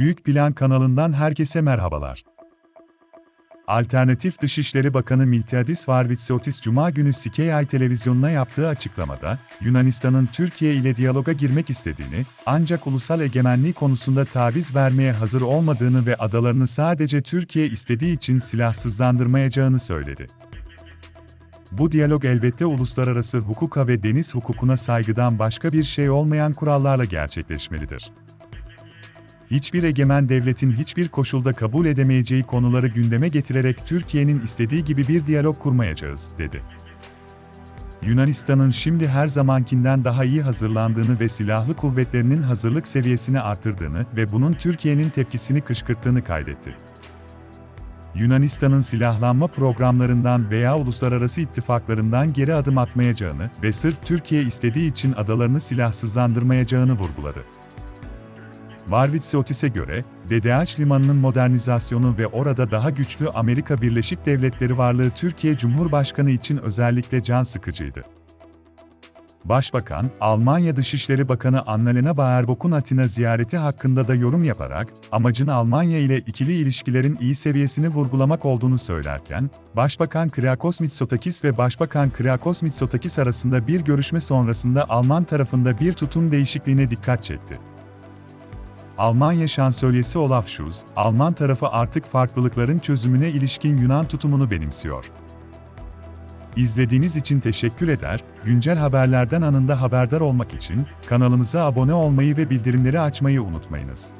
Büyük Plan kanalından herkese merhabalar. Alternatif Dışişleri Bakanı Miltiadis Varvitsiotis Cuma günü Sky televizyonuna yaptığı açıklamada, Yunanistan'ın Türkiye ile diyaloga girmek istediğini, ancak ulusal egemenliği konusunda taviz vermeye hazır olmadığını ve adalarını sadece Türkiye istediği için silahsızlandırmayacağını söyledi. Bu diyalog elbette uluslararası hukuka ve deniz hukukuna saygıdan başka bir şey olmayan kurallarla gerçekleşmelidir. Hiçbir egemen devletin hiçbir koşulda kabul edemeyeceği konuları gündeme getirerek Türkiye'nin istediği gibi bir diyalog kurmayacağız, dedi. Yunanistan'ın şimdi her zamankinden daha iyi hazırlandığını ve silahlı kuvvetlerinin hazırlık seviyesini artırdığını ve bunun Türkiye'nin tepkisini kışkırttığını kaydetti. Yunanistan'ın silahlanma programlarından veya uluslararası ittifaklarından geri adım atmayacağını ve sırf Türkiye istediği için adalarını silahsızlandırmayacağını vurguladı. Varvitsiotis'e göre, DDH limanının modernizasyonu ve orada daha güçlü Amerika Birleşik Devletleri varlığı Türkiye Cumhurbaşkanı için özellikle can sıkıcıydı. Başbakan, Almanya Dışişleri Bakanı Annalena Baerbock'un Atina ziyareti hakkında da yorum yaparak, amacın Almanya ile ikili ilişkilerin iyi seviyesini vurgulamak olduğunu söylerken, Başbakan Kyriakos Mitsotakis ve Başbakan Kyriakos Mitsotakis arasında bir görüşme sonrasında Alman tarafında bir tutum değişikliğine dikkat çekti. Almanya Şansölyesi Olaf Scholz, Alman tarafı artık farklılıkların çözümüne ilişkin Yunan tutumunu benimsiyor. İzlediğiniz için teşekkür eder, güncel haberlerden anında haberdar olmak için kanalımıza abone olmayı ve bildirimleri açmayı unutmayınız.